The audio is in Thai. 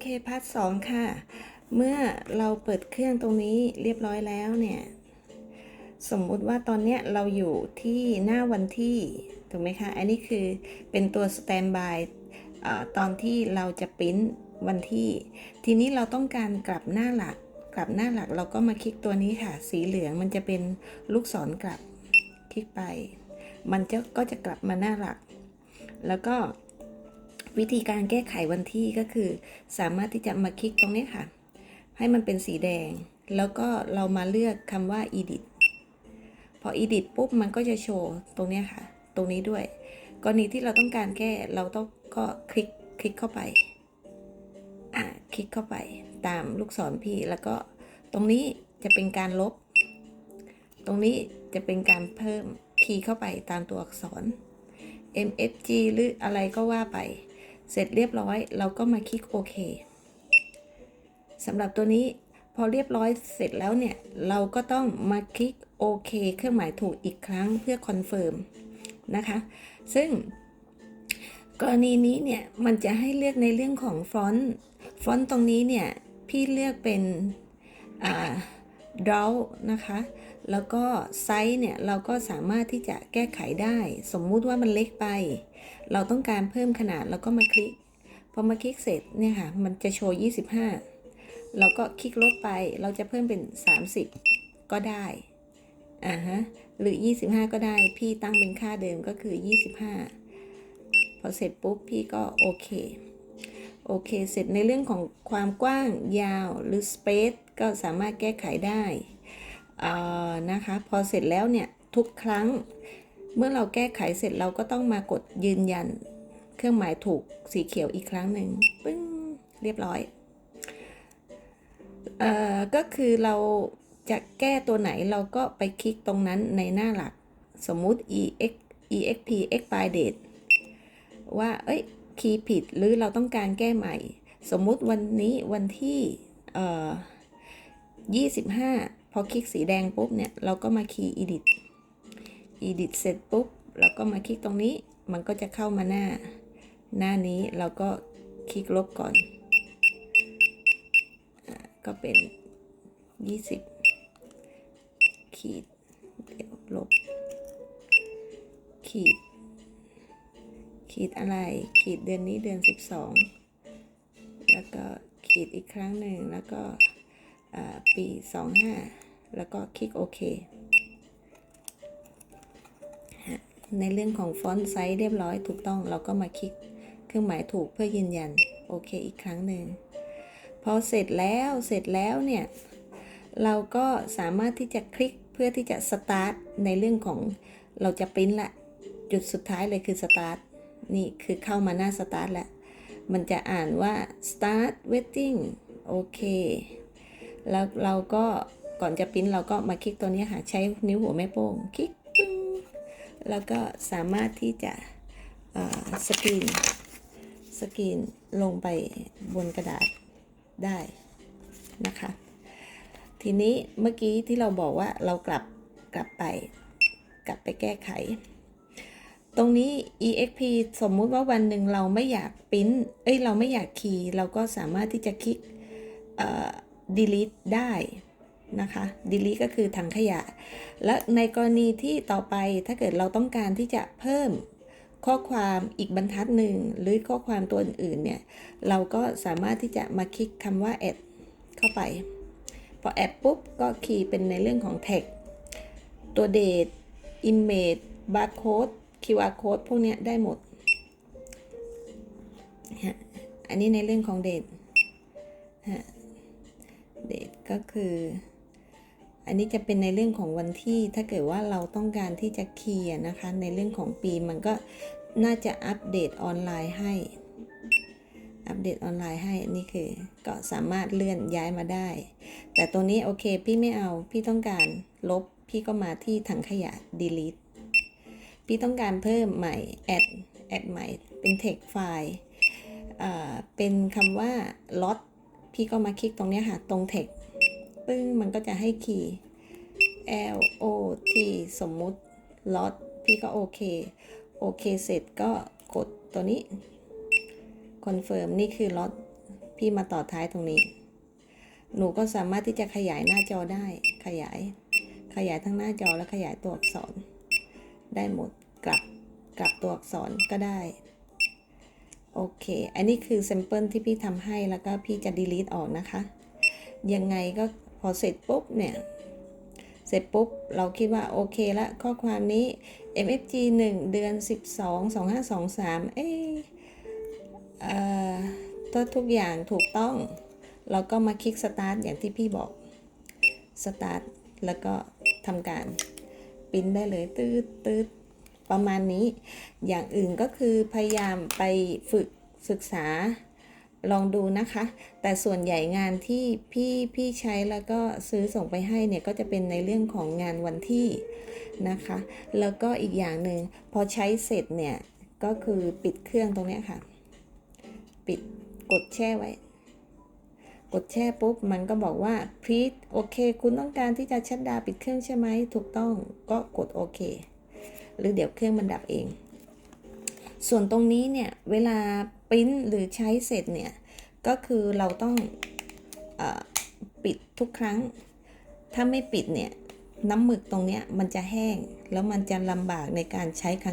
เคพาร์ทสองค่ะ เมื่อเราเปิดเครื่องตรงนี้เรียบร้อยแล้วเนี่ย สมมุติว่าตอนเนี้ยเราอยู่ที่หน้าวันที่ ถูกไหมคะ อันนี้คือเป็นตัวสแตนบายตอนที่เราจะปริ้นวันที่ ทีนี้เราต้องการกลับหน้าหลัก กลับหน้าหลักเราก็มาคลิกตัวนี้ค่ะ สีเหลืองมันจะเป็นลูกศรกลับ คลิกไป มันจะก็จะกลับมาหน้าหลัก แล้วก็ วิธีการแก้ไขวันที่ก็คือ สามารถที่จะมาคลิกตรงนี้ค่ะ ให้มันเป็นสีแดง แล้วก็เรามาเลือกคำว่า edit พอ edit ปุ๊บมันก็จะโชว์ตรงนี้ค่ะ ตรงนี้ด้วยกรณีที่เราต้องการแก้เราต้องก็คลิกคลิกเข้าไปอ่าคลิกเข้าไปตามลูกศรพี่แล้วก็ตรงนี้จะเป็นการลบ ตรงนี้จะเป็นการเพิ่มคีย์เข้าไปตามตัวอักษร MFG หรืออะไรก็ว่าไป เสร็จเรียบร้อย เราก็มาคลิกโอเคสำหรับตัวนี้พอเรียบร้อยเสร็จแล้วเนี่ย เราก็ต้องมาคลิกโอเคเครื่องหมายถูกอีกครั้งเพื่อคอนเฟิร์มนะคะ ซึ่งกรณีนี้เนี่ย มันจะให้เลือกในเรื่องของฟอนต์ฟอนต์ตรงนี้เนี่ย พี่เลือกเป็นอ่า draw นะคะ แล้วก็ไซส์เนี่ยเราก็สามารถที่จะแก้ไขได้ สมมุติว่ามันเล็กไป เราต้องการเพิ่มขนาดเราก็มาคลิก พอมาคลิกเสร็จเนี่ยค่ะ มันจะโชว์ 25 เราก็คลิกลบไป เราจะเพิ่มเป็น 30 ก็ได้ อ่าฮะ หรือ 25 ก็ได้ พี่ตั้งเป็นค่าเดิมก็คือ 25 พอเสร็จปุ๊บพี่ก็โอเค โอเค เสร็จในเรื่องของความกว้างยาวหรือ space ก็สามารถแก้ไขได้นะคะ พอเสร็จแล้วเนี่ย ทุกครั้ง เมื่อเราแก้ไขเสร็จเราก็ต้องมากดยืนยัน เครื่องหมายถูกสีเขียวอีกครั้งหนึ่งปึ้งเรียบร้อยเอ่อก็คือเราจะแก้ตัวไหนเราก็ไปคลิกตรงนั้นในหน้าหลัก สมมุติ ex exp expire date ว่า เอ้ย คีย์ผิดหรือเราต้องการแก้ใหม่ สมมุติวันนี้วันที่เอ่อ25 พอคลิกสีแดงปุ๊บเนี่ย เราก็มาคีย์ edit edit เสร็จปุ๊บเราก็มาคลิกตรงนี้มันก็จะเข้ามาหน้า หน้านี้เราก็คลิกลบก่อนอก็เป็น 20 ขีดเดี๋ยวลบ ขีด ขีดอะไร ขีดเดือนนี้เดือน 12 แล้วก็ขีดอีกครั้งหนึ่งแล้วก็ปี 25 แล้วก็คลิกโอเค ในเรื่องของฟอนต์ไซส์เรียบร้อยถูกต้องเราก็มาคลิกเครื่องหมายถูกเพื่อยืนยัน โอเคอีกครั้งหนึ่งพอเสร็จแล้วเสร็จแล้วเนี่ย เราก็สามารถที่จะคลิกเพื่อที่จะสตาร์ทในเรื่องของเราจะปริ้นละ จุดสุดท้ายเลยคือสตาร์ท นี่คือเข้ามาหน้าสตาร์ทแล้ว มันจะอ่านว่า start waiting โอเค แล้วเราก็ก่อนจะปริ้นเราก็มาคลิกตัวนี้ค่ะ ใช้นิ้วหัวแม่โป้งคลิกแล้วก็สามารถที่จะสกรีนสกรีนลงไปบนกระดาษได้นะคะ ทีนี้เมื่อกี้ที่เราบอกว่าเรากลับกลับไป กลับไปแก้ไข ตรงนี้ exp สมมุติว่าวันหนึ่งเราไม่อยากปริ้นเอ้ย เราไม่อยากคีย์เราก็สามารถที่จะคลิก delete ได้นะคะ delete ก็คือถังขยะ และในกรณีที่ต่อไปถ้าเกิดเราต้องการที่จะเพิ่มข้อความอีกบรรทัดหนึ่งหรือข้อความตัวอื่นๆเนี่ย เราก็สามารถที่จะมาคลิกคำว่า add เข้าไป พอ add ปุ๊บ ก็คีย์เป็นในเรื่องของ text ตัว date image barcode QR code พวกนี้ได้หมด อันนี้ในเรื่องของ date ฮะ date ก็คือ อันนี้จะเป็นในเรื่องของวันที่ ถ้าเกิดว่าเราต้องการที่จะเคลียร์นะคะ ในเรื่องของปีมันก็น่าจะอัปเดตออนไลน์ให้ อัปเดตออนไลน์ให้ นี่คือ ก็สามารถเลื่อนย้ายมาได้ แต่ตัวนี้โอเค พี่ไม่เอา พี่ต้องการลบ พี่ก็มาที่ถังขยะ delete พี่ต้องการเพิ่มใหม่ add add ใหม่ เป็น text file อ่าเป็นคำว่า lot พี่ก็มาคลิกตรงนี้ค่ะ ตรง text ปึ้ง มันก็จะให้คีย์ L O T สมมุติ lot พี่ก็โอเค โอเคเสร็จก็กดตัวนี้ confirm นี่คือ lot พี่มาต่อท้ายตรงนี้ หนูก็สามารถที่จะขยายหน้าจอได้ ขยาย ขยายทั้งหน้าจอและขยายตัวอักษร ได้หมดกลับกลับตัวอักษรก็ได้ โอเค อันนี้คือแซมเปิลที่พี่ทำให้แล้วก็พี่จะ delete ออกนะคะ ยังไงก็พอเสร็จปุ๊บเนี่ย เสร็จปุ๊บ เราคิดว่าโอเคละข้อความนี้ MFG 1 เดือน 12 2523 เอ๊ะเอ่อทุกอย่างถูกต้อง เราก็มาคลิก start อย่างที่พี่บอก start แล้วก็ทำการ ปริ้นได้เลยตืดตืดประมาณนี้ อย่างอื่นก็คือพยายามไปฝึกศึกษาลองดูนะคะ แต่ส่วนใหญ่งานที่พี่พี่ใช้แล้วก็ซื้อส่งไปให้เนี่ยก็จะเป็นในเรื่องของงานวันที่นะคะ แล้วก็อีกอย่างหนึ่งพอใช้เสร็จเนี่ยก็คือปิดเครื่องตรงนี้ค่ะ ปิดกดแช่ไว้ กดแช่ปุ๊บ มันก็บอกว่า please โอเค คุณต้องการที่จะชัดดาวปิดเครื่องใช่ไหม ถูกต้อง ก็กดโอเค หรือเดี๋ยวเครื่องมันดับเอง ส่วนตรงนี้เนี่ย เวลาปริ้นหรือใช้เสร็จเนี่ย ก็คือเราต้องออปิดทุกครั้ง ถ้าไม่ปิดเนี่ย น้ำหมึกตรงเนี้ยมันจะแห้ง แล้วมันจะลำบากในการใช้ครั้ง